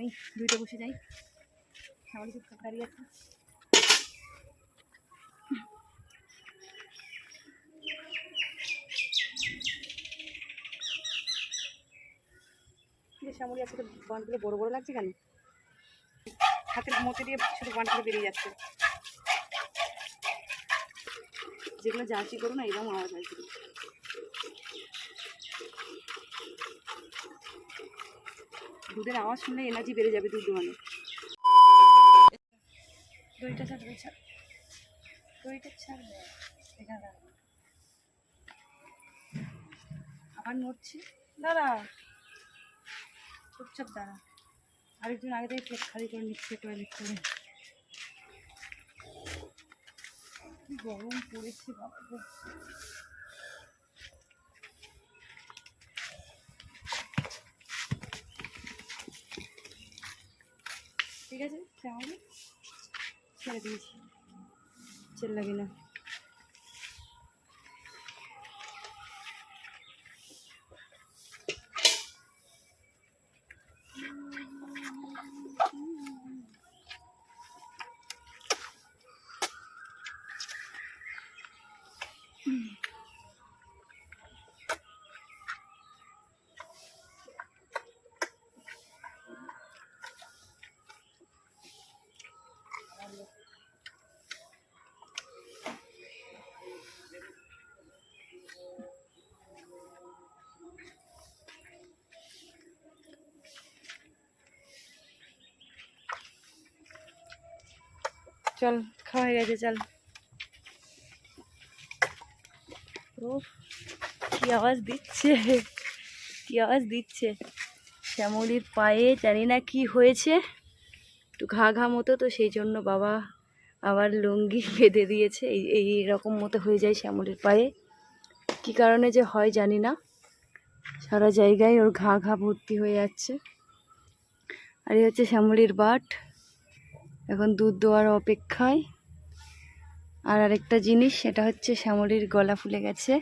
আমি দুইটা বসে যাই। শ্যামলি চুপ করে দাঁড়িয়ে আছে শ্যামলি আজকে বানগুলো বড় বড় লাগছে কেন? হাতের মধ্যে দিয়ে শুধু বানগুলো বেরিয়ে যাচ্ছে। যেগুলো জার্সি করো না, এরকম আওয়াজ হয় দুধের আওয়াজ শুনলে এনার্জি বেড়ে যাবে দুধ দোয়ানো দইটা ছাড়। দই ছাড় দইটা ছাড়। আবার নড়ছে। দাঁড়া। চুপচাপ দাঁড়া। আরেকজন আগে থেকে প্লেট খালি করে নিচ্ছে টয়লেট করে। গরম পড়েছে বাবা ঠিক আছে কেমন ছেড়ে দিয়েছি। চেল লাগে না। চল খাওয়া হয়ে গেছে চল কি আওয়াজ দিচ্ছে? কি আওয়াজ দিচ্ছে? শ্যামলির পায়ে জানি না কি হয়েছে। একটু ঘা ঘা মতো, তো সেই জন্য বাবা আবার লুঙ্গি বেঁধে দিয়েছে। এই এই রকম মতো হয়ে যায় শ্যামলির পায়ে। কি কারণে যে হয় জানি না। সারা জায়গায় ওর ঘা ঘা ভর্তি হয়ে যাচ্ছে। আর এই হচ্ছে শ্যামলির বাট। এখন দুধ দেওয়ার অপেক্ষায়। আর আরেকটা জিনিস, সেটা হচ্ছে শ্যামলির গলা ফুলে গেছে।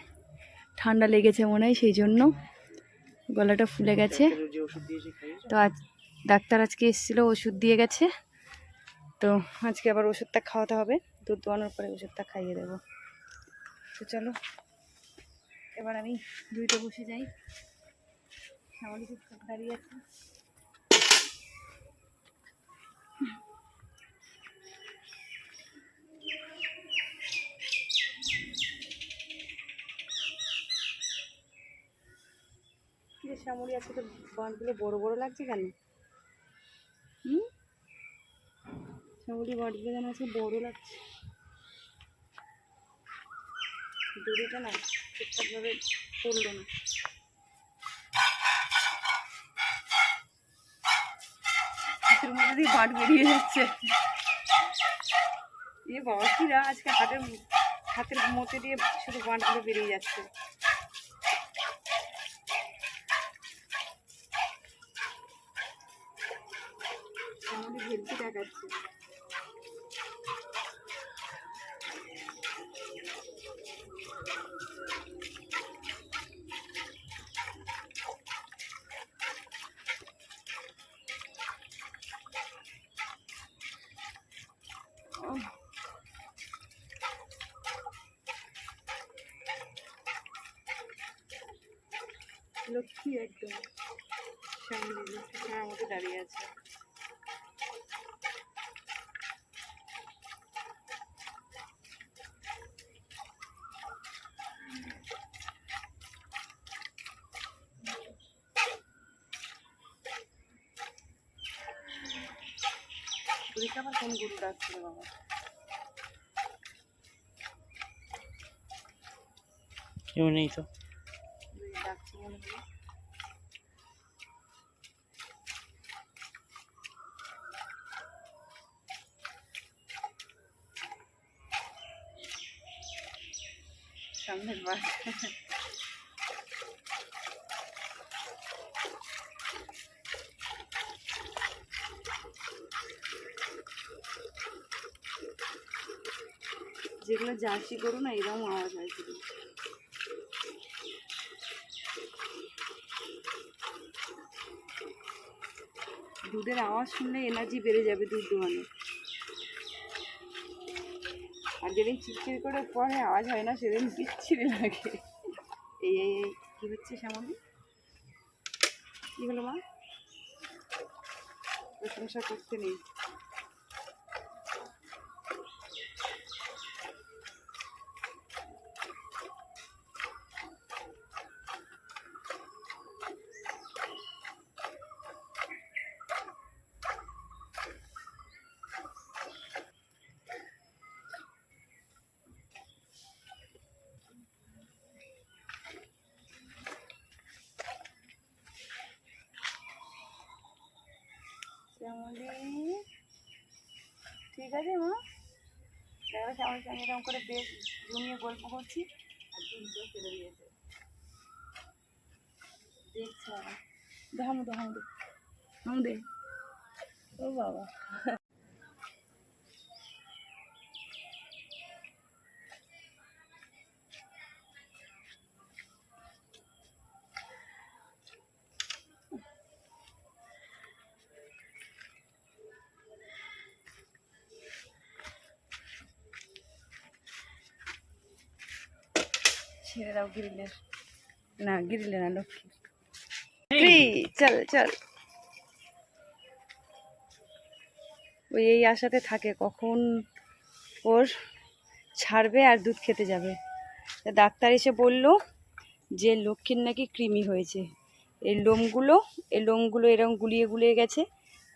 ঠান্ডা লেগেছে মনে হয়, সেই জন্য গলাটা ফুলে গেছে। তো আজ ডাক্তার আজকে এসেছিল, ওষুধ দিয়ে গেছে। তো আজকে আবার ওষুধটা খাওয়াতে হবে। দুধ দোয়ানোর পরে ওষুধটা খাইয়ে দেবো। তো চলো, এবার আমি দুইটা বসে যাই। শ্যামলি দাঁড়িয়ে আছে। শ্যামলি আজকে তো বাঁধগুলো বড় বড় লাগছে কেন? হুম? শ্যামলি বাঁধগুলো যেন আজকে বড় লাগছে। দড়িটা না ঠিকঠাকভাবে পড়ল না। হাতের মধ্যে দিয়ে বাঁট বেরিয়ে যাচ্ছে। এ বাবা কিরা আজকে হাতের হাতের মধ্যে দিয়ে শুধু বাঁটগুলো বেরিয়ে যাচ্ছে। আমাদের হেলদি দেখাচ্ছে। লক্ষ্মী একদম সামনে লক্ষ্মী ছাড়ার মতো দাঁড়িয়ে আছে ওদিকে আবার কোন গরু ডাকছিল বাবা কেউ নেই তো ওই ডাকছে মনে হলো সামনের বার যেগুলো জার্সি করো না এরকম আওয়াজ হয় শুধু। দুধের আওয়াজ শুনলে এনার্জি বেড়ে যাবে দুধ দোয়ানো আর যেদিন চিটচিড়ি করে পরে আওয়াজ হয় না, সেদিন বিচ্ছিরি লাগে। এই এই এই, কী হচ্ছে শ্যামলি? কী হলো মা? প্রশংসা করতে নেই শ্যামলি ঠিক আছে, মা? দেখো শ্যামলির সঙ্গে এরকম করে বেশ জমিয়ে গল্প করছি। আর দেখছে দেখামু দে হামু দে। ও বাবা। ছেড়ে দাও গ্রিলের। না গ্রিলে না লক্ষ্মী। চল চল। ওই এই আশাতে থাকে কখন ওর ছাড়বে আর দুধ খেতে যাবে। ডাক্তার এসে বলল যে লক্ষ্মীর নাকি কৃমি হয়েছে। এই লোমগুলো এই লোমগুলো এরকম গুলিয়ে গুলিয়ে গেছে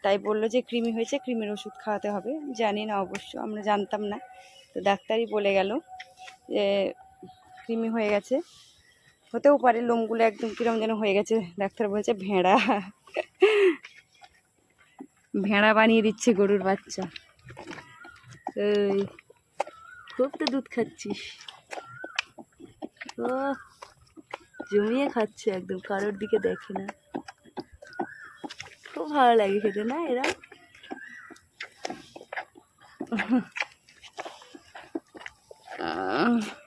তাই বলল যে কৃমি হয়েছে কৃমির ওষুধ খাওয়াতে হবে। জানি না অবশ্য আমরা জানতাম না। তো ডাক্তারই বলে গেল যে কৃমি হয়ে গেছে। হতেও পারে লোমগুলো একদম কিরম যেন হয়ে গেছে। ডাক্তার বলছে ভেড়া। ভেড়া বানিয়ে দিচ্ছে গরুর বাচ্চা। খুব তো দুধ খাচ্ছিস। ও জমিয়ে খাচ্ছে একদম, কারোর দিকে দেখে না। খুব ভালো লাগে খেতে, না এরা? আহ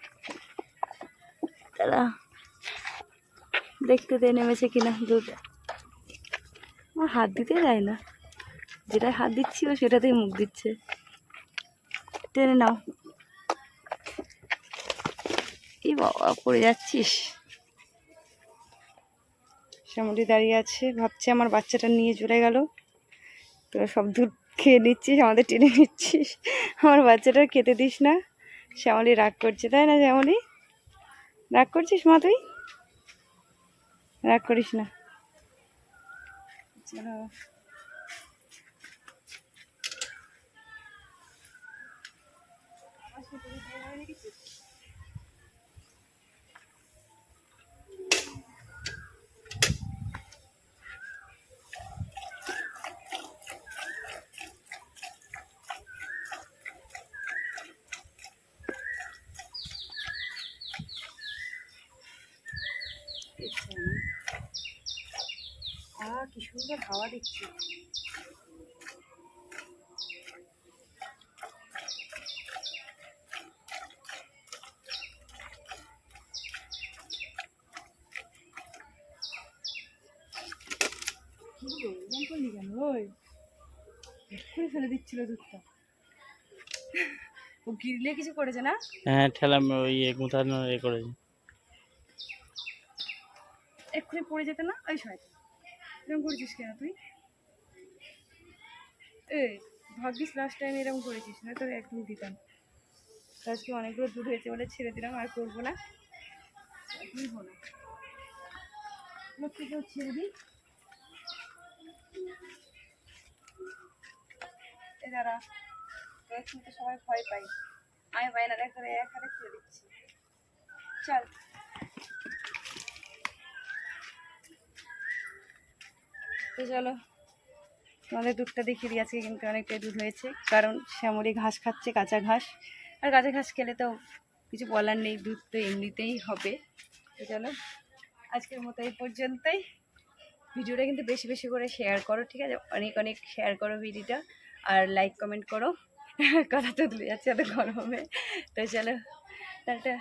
দেখতে দিয়ে নেমেছে কিনা দুধ। আমার হাত দিতে যায় না। যেটাই হাত দিচ্ছি ও সেটাতেই মুখ দিচ্ছে। টেনে নাও। এই বাবা, পড়ে যাচ্ছিস? শ্যামলি দাঁড়িয়ে আছে, ভাবছে আমার বাচ্চাটা নিয়ে চলে গেল। তোরা সব দুধ খেয়ে নিচ্ছিস, আমাদের টেনে নিচ্ছিস। আমার বাচ্চাটা খেতে দিস না। শ্যামলি রাগ করছে, তাই না শ্যামলি? রাগ করছিস মা তুই? রাগ করিস না। চলো আহ কি সুন্দর হাওয়া দিচ্ছে। করলি কেন? ওই এক্ষুনি ফেলে দিচ্ছিল দুধটা। ও গিরলে কিছু করেছে না? হ্যাঁ ঠেলা ওই ইয়ে গুঁথানো এ করেছে। এক্ষুনি পড়ে যেতে না? ওই শয়তান। এরকম করেছিস কেন তুই? এই, ভাগ্যিস লাস্ট টাইম এরকম করেছিস না তোর একদম দিতাম আজকে অনেকগুলো দুধ হয়েছে বলে ছেড়ে দিলাম, আর করব না। লক্ষ্মীকেও ছেড়ে দিই। এ সবাই ভয় পাই আমি দেখ তোর এক দিচ্ছি। চল। তো চলো, তোমাদের দুধটা দেখিয়ে দিই, আজকে কিন্তু অনেকটাই দুধ হয়েছে, কারণ শ্যামলি ঘাস খাচ্ছে, কাঁচা ঘাস। আর কাঁচা ঘাস খেলে তো কিছু বলার নেই, দুধ তো এমনিতেই হবে। তো চলো, আজকের মতো এই পর্যন্তই। ভিডিওটা কিন্তু বেশি বেশি করে শেয়ার করো, ঠিক আছে? অনেক অনেক শেয়ার করো ভিডিওটা, আর লাইক কমেন্ট করো। কথা তো তুলে যাচ্ছে এত গরমে। তো চলো, টাটা।